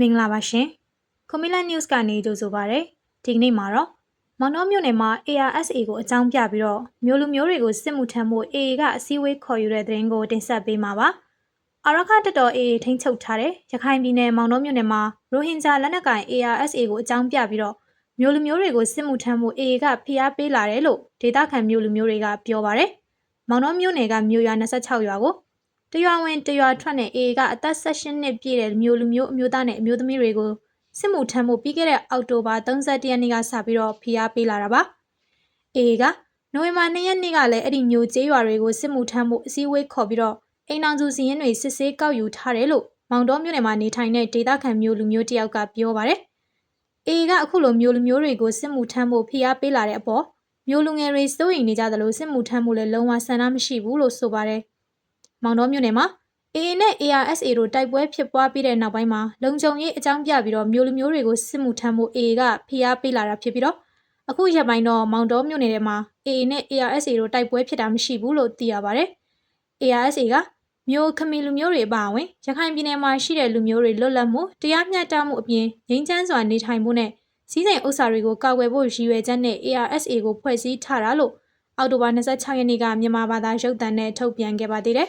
မင်္ဂလာပါရှင်ကွန်မီလာ news ကနေကြိုဆိုပါရစေဒီကနေ့မှာတော့မောင်နှောမြို့နယ်မှာ ARSA ကိုအကြောင်းပြပြီးတော့မျိုးလူမျိုးတွေကိုစစ်မှုထမ်းဖို့ AA ကအစည်းအဝေးခေါ်ယူတဲ့သတင်းကိုတင်ဆက်ပေးမှာပါအာရခတတော် AA ထိန်းချုပ်ထားတဲ့ရခိုင်ပြည်နယ်မောင်နှောမြို့နယ်မှာရိုဟင်ဂျာလက်နက်ကိုင် ARSA ကိုအကြောင်းပြပြီးတော့မျိုးလူမျိုးတွေကိုစစ်မှုထမ်းဖို့ AA ကဖိအားပေးလာတယ်လို့ဒေသခံမျိုးလူမျိုးတွေကပြောပါတယ်မောင်နှောမြို့နယ်ကမြို့ရွာ26ရွာကို တရွာဝင်တရွာထွက်နဲ့ AA ကအသက်16နှစ်ပြည့်တဲ့မျိုးလူမျိုးအမျိုးသားနဲ့အမျိုးသမီးတွေကိုစစ်မှုထမ်းဖို့ပြီးခဲ့တဲ့အောက်တိုဘာ31ရက်နေ့ကစပြီးတော့ဖိအားပေးလာတာပါ။ AA ကနိုဝင်ဘာ2ရက်နေ့ကလည်းအဲ့ဒီမျိုးကျေးရွာတွေကိုစစ်မှုထမ်းဖို့အစည်းအဝေးခေါ်ပြီးတော့အိမ်အောင်စုစီရင်တွေစစ်ဆေးကောက်ယူထားတယ်လို့မောင်တော်မြို့နယ်မှာနေထိုင်တဲ့ဒေသခံမျိုးလူမျိုးတယောက်ကပြောပါတယ်။ AA ကအခုလိုမျိုးလူမျိုးတွေကိုစစ်မှုထမ်းဖို့ဖိအားပေးလာတဲ့အပေါ်မျိုးလူငယ်တွေစိုးရိမ်နေကြသလိုစစ်မှုထမ်းဖို့လည်းလုံးဝဆန္ဒမရှိဘူးလို့ဆိုပါတယ်။ မောင်တော်မြို့နယ်မှာ AA နဲ့ ARSA တို့တိုက်ပွဲဖြစ်ပွားပြီးတဲ့နောက်ပိုင်းမှာလုံခြုံရေးအကြောင်းပြပြီးတော့မျိုးလူမျိုးတွေကိုစစ်မှုထမ်းဖို့ AA ကဖိအားပေးလာတာဖြစ်ပြီးတော့အခုရက်ပိုင်းတော့မောင်တော်မြို့နယ်ထဲမှာ AA နဲ့ ARSA တို့တိုက်ပွဲဖြစ်တာမရှိဘူးလို့သိရပါတယ်။ ARSA ကမျိုးခမီလူမျိုးတွေအပါအဝင်ရခိုင်ပြည်နယ်မှာရှိတဲ့လူမျိုးတွေလွတ်လပ်မှုတရားမျှတမှုအပြင်ငြိမ်းချမ်းစွာနေထိုင်ဖို့နဲ့စည်းစိမ်ဥစ္စာတွေကိုကာကွယ်ဖို့ရည်ရွယ်ချက်နဲ့ ARSA ကိုဖွဲ့စည်းထားတာလို့အောက်တိုဘာ26ရက်နေ့ကမြန်မာဘာသာရုပ်သံနဲ့ထုတ်ပြန်ခဲ့ပါသေးတယ်